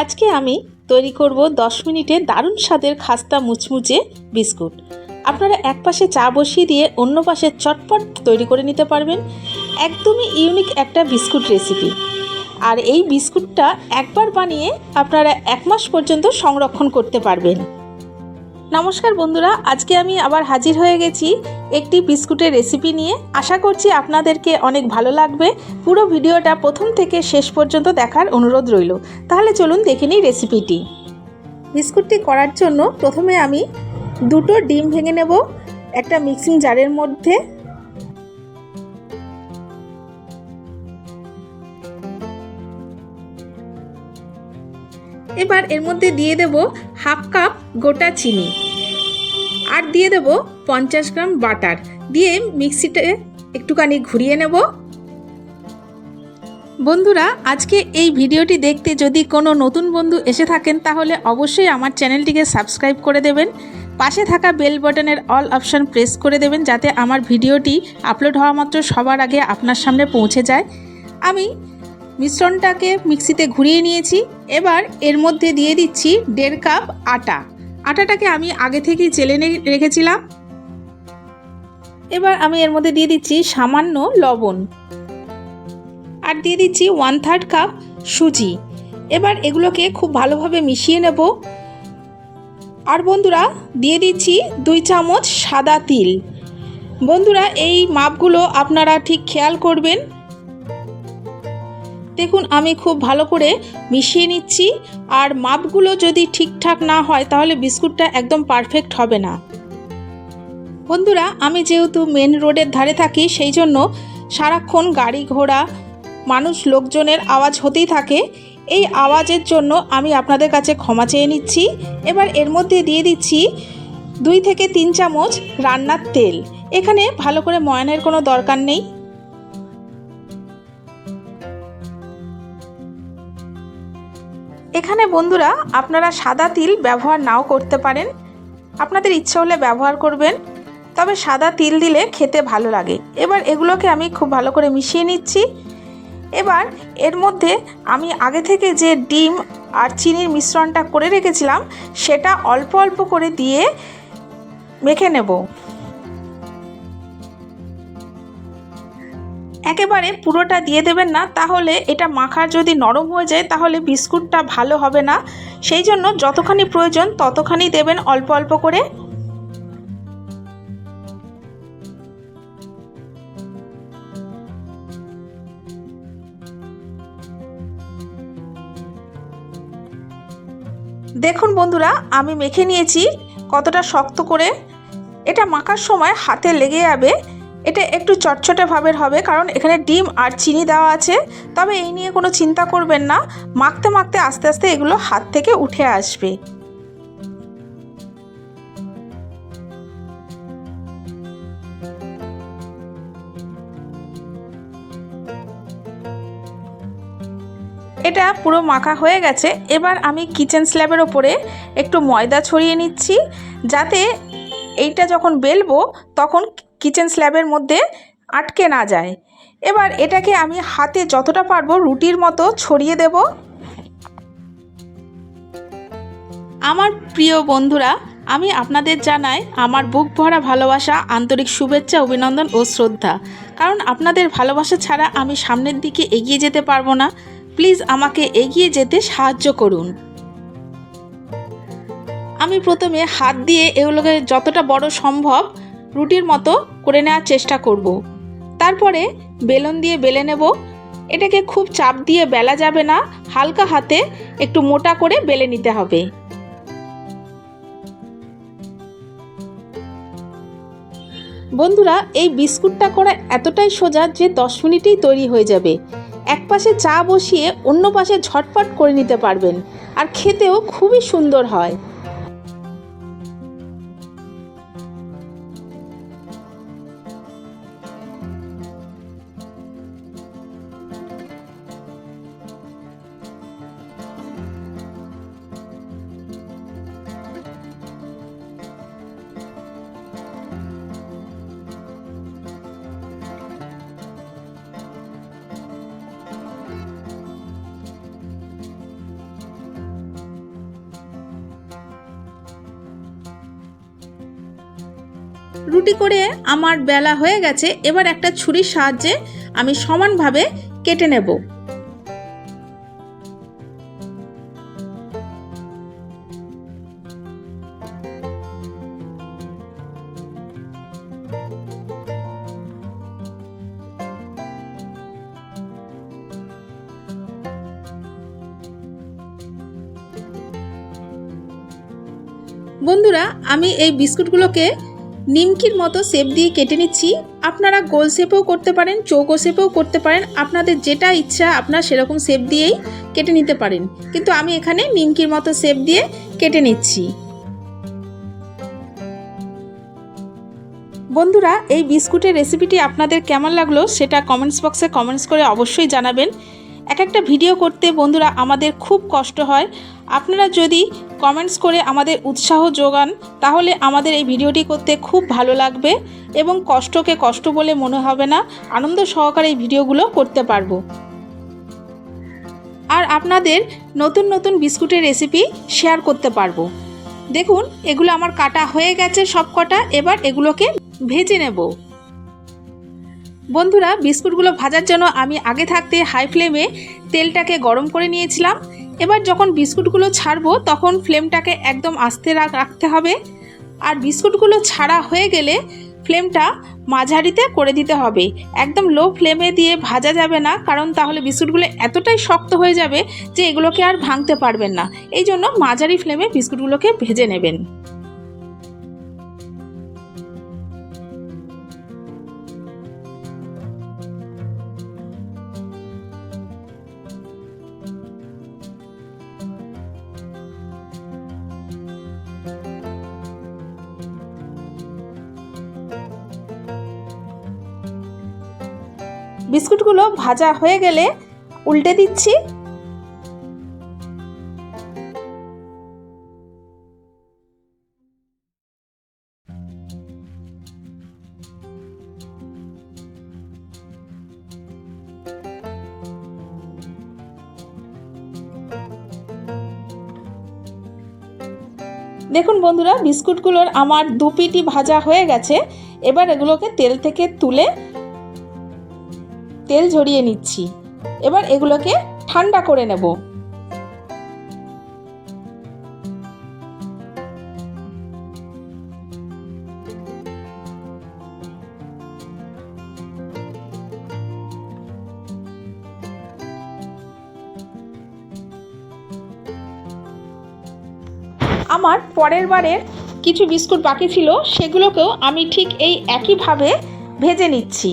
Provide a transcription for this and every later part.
আজকে আমি তৈরি করব দশ মিনিটে দারুণ স্বাদের খাস্তা মুচমুচে বিস্কুট। আপনারা এক পাশে চা বসিয়ে দিয়ে অন্য পাশে চটপট তৈরি করে নিতে পারবেন। একদমই ইউনিক একটা বিস্কুট রেসিপি। আর এই বিস্কুটটা একবার বানিয়ে আপনারা এক মাস পর্যন্ত সংরক্ষণ করতে পারবেন। নমস্কার বন্ধুরা, আজকে আমি আবার হাজির হয়ে গেছি একটি বিস্কুটের রেসিপি নিয়ে। আশা করছি আপনাদেরকে অনেক ভালো লাগবে। পুরো ভিডিওটা প্রথম থেকে শেষ পর্যন্ত দেখার অনুরোধ রইল। তাহলে চলুন দেখে নিই রেসিপিটি বিস্কুটটি করার জন্য প্রথমে আমি দুটো ডিম ভেঙে নেব, একটা মিক্সিং জারের মধ্যে এবার এর মধ্যে দিয়ে দেব হাফ কাপ গোটা চিনি। আর দিয়ে দেব পঞ্চাশ গ্রাম বাটার। দিয়ে মিক্সিতে একটুখানি ঘুরিয়ে নেব। বন্ধুরা, আজকে এই ভিডিওটি দেখতে যদি কোনো নতুন বন্ধু এসে থাকেন, তাহলে অবশ্যই আমার চ্যানেলটিকে সাবস্ক্রাইব করে দেবেন। পাশে থাকা বেল বাটনের অল অপশান প্রেস করে দেবেন, যাতে আমার ভিডিওটি আপলোড হওয়া মাত্র সবার আগে আপনার সামনে পৌঁছে যায়। আমি মিশ্রণটাকে মিক্সিতে ঘুরিয়ে নিয়েছি। এবার এর মধ্যে দিয়ে দিচ্ছি দেড় কাপ আটা। আটাটাকে আমি আগে থেকেই চেলে রেখেছিলাম। এবার আমি এর মধ্যে দিয়ে দিচ্ছি সামান্য লবণ। আর দিয়ে দিচ্ছি ওয়ান থার্ড কাপ সুজি। এবার এগুলোকে খুব ভালোভাবে মিশিয়ে নেব। আর বন্ধুরা, দিয়ে দিচ্ছি দুই চামচ সাদা তিল। বন্ধুরা, এই মাপগুলো আপনারা ঠিক খেয়াল করবেন। দেখুন, আমি খুব ভালো করে মিশিয়ে নিচ্ছি। আর মাপগুলো যদি ঠিকঠাক না হয়, তাহলে বিস্কুটটা একদম পারফেক্ট হবে না। বন্ধুরা, আমি যেহেতু মেন রোডের ধারে থাকি, সেই জন্য সারাক্ষণ গাড়ি ঘোড়া, মানুষ, লোকজনের আওয়াজ হতেই থাকে। এই আওয়াজের জন্য আমি আপনাদের কাছে ক্ষমা চেয়ে নিচ্ছি। এবার এর মধ্যে দিয়ে দিচ্ছি দুই থেকে তিন চামচ রান্নার তেল। এখানে ভালো করে ময়ানের কোনো দরকার নেই। এখানে বন্ধুরা, আপনারা সাদা তিল ব্যবহার নাও করতে পারেন। আপনাদের ইচ্ছে হলে ব্যবহার করবেন, তবে সাদা তিল দিলে খেতে ভালো লাগে। এবার এগুলোকে আমি খুব ভালো করে মিশিয়ে নিচ্ছি। এবার এর মধ্যে আমি আগে থেকে যে ডিম আর চিনির মিশ্রণটা করে রেখেছিলাম, সেটা অল্প অল্প করে দিয়ে মেখে নেব। একেবারে পুরোটা দিয়ে দেবেন না, তাহলে এটা মাখার যদি নরম হয়ে যায়, তাহলে বিস্কুটটা ভালো হবে না। সেই জন্য যতখানি প্রয়োজন ততখানি দেবেন অল্প অল্প করে। দেখুন বন্ধুরা, আমি মেখে নিয়েছি কতটা শক্ত করে। এটা মাখার সময় হাতে লেগে যাবে। এটা একটু চটচটে ভাবের হবে, কারণ এখানে ডিম আর চিনি দেওয়া আছে। তবে এই নিয়ে কোনো চিন্তা করবেন না, মাখতে মাখতে আস্তে আস্তে এগুলো হাত থেকে উঠে আসবে। এটা পুরো মাখা হয়ে গেছে। এবার আমি কিচেন স্ল্যাবের ওপরে একটু ময়দা ছড়িয়ে নিচ্ছি, যাতে এইটা যখন বেলবো, তখন কিচেন স্ল্যাবের মধ্যে আটকে না যায়। এবার এটাকে আমি হাতে যতটা পারব রুটির মতো ছড়িয়ে দেব। আমার প্রিয় বন্ধুরা, আমি আপনাদের জানাই আমার বুক ভরা ভালোবাসা, আন্তরিক শুভেচ্ছা, অভিনন্দন ও শ্রদ্ধা। কারণ আপনাদের ভালোবাসা ছাড়া আমি সামনের দিকে এগিয়ে যেতে পারব না। প্লিজ আমাকে এগিয়ে যেতে সাহায্য করুন। আমি প্রথমে হাত দিয়ে এগুলোকে যতটা বড় সম্ভব রুটির মতো করে নেওয়ার চেষ্টা করব। তারপরে বেলন দিয়ে বেলে নেব। এটাকে খুব চাপ দিয়ে বেলা যাবে না, হালকা হাতে একটু মোটা করে বেলে নিতে হবে। বন্ধুরা, এই বিস্কুটটা করা এতটাই সোজা যে দশ মিনিটেই তৈরি হয়ে যাবে। এক পাশে চা বসিয়ে অন্য পাশে ঝটপট করে নিতে পারবেন। আর খেতেও খুবই সুন্দর হয়। রুটি করে আমার বেলা হয়ে গেছে, এবার একটা ছুরির সাহায্যে আমি সমানভাবে কেটে নেব। বন্ধুরা, আমি এই বিস্কুটগুলোকে নিমকির মতো শেপ দিয়ে কেটে নিচ্ছি। আপনারা গোল শেপেও করতে পারেন, চৌকো শেপেও করতে পারেন। আপনাদের যেটা ইচ্ছা আপনার সেরকম শেপ দিয়েই কেটে নিতে পারেন। কিন্তু আমি এখানে নিমকির মতো শেপ দিয়ে কেটে নিচ্ছি। বন্ধুরা, এই বিস্কুটের রেসিপিটি আপনাদের কেমন লাগল সেটা কমেন্টস বক্সে কমেন্টস করে অবশ্যই জানাবেন। এক একটা ভিডিও করতে বন্ধুরা আমাদের খুব কষ্ট হয়। আপনারা যদি কমেন্টস করে আমাদের উৎসাহ যোগান, তাহলে আমাদের এই ভিডিওটি করতে খুব ভালো লাগবে এবং কষ্টকে কষ্ট বলে মনে হবে না, আনন্দ সহকারে এই ভিডিওগুলো করতে পারব। আর আপনাদের নতুন নতুন বিস্কুটের রেসিপি শেয়ার করতে পারব। দেখুন, এগুলো আমার কাটা হয়ে গেছে সব কটা এবার এগুলোকে ভেজে নেব। বন্ধুরা, বিস্কুটগুলো ভাজার জন্য আমি আগে থাকতে হাই ফ্লেমে তেলটাকে গরম করে নিয়েছিলাম। এবার যখন বিস্কুটগুলো ছাড়বো, তখন ফ্লেমটাকে একদম আস্তে রাখ- রাখতে হবে। আর বিস্কুটগুলো ছাড়া হয়ে গেলে ফ্লেমটা মাঝারিতে করে দিতে হবে। একদম লো ফ্লেমে দিয়ে ভাজা যাবে না, কারণ তাহলে বিস্কুটগুলো এতটাই শক্ত হয়ে যাবে যে এগুলোকে আর ভাঙতে পারবেন না। এই জন্য মাঝারি ফ্লেমে বিস্কুটগুলোকে ভেজে নেবেন। বিস্কুটগুলো ভাজা হয়ে গেলে উল্টে দিচ্ছি। দেখুন বন্ধুরা, বিস্কুটগুলোর আমার দু পিটি ভাজা হয়ে গেছে। এবার এগুলোকে তেল থেকে তুলে তেল ঝরিয়ে নিচ্ছি। এবার এগুলোকে ঠান্ডা করে নেব। আমার পরের বারের কিছু বিস্কুট বাকি ছিল, সেগুলোকেও আমি ঠিক এই একইভাবে ভেজে নিচ্ছি।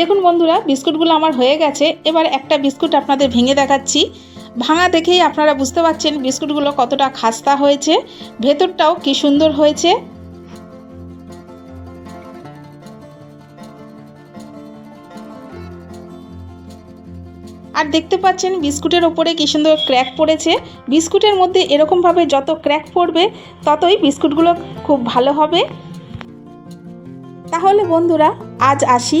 দেখুন বন্ধুরা, বিস্কুটগুলো আমার হয়ে গেছে। এবার একটা বিস্কুট আপনাদের ভেঙে দেখাচ্ছি। ভাঙা দেখেই আপনারা বুঝতে পারছেন বিস্কুটগুলো কতটা খাস্তা হয়েছে, ভেতরটাও কি সুন্দর হয়েছে। আর দেখতে পাচ্ছেন বিস্কুটের ওপরে কি সুন্দর ক্র্যাক পড়েছে। বিস্কুটের মধ্যে এরকমভাবে যত ক্র্যাক পড়বে, ততই বিস্কুটগুলো খুব ভালো হবে। তাহলে বন্ধুরা, আজ আসি।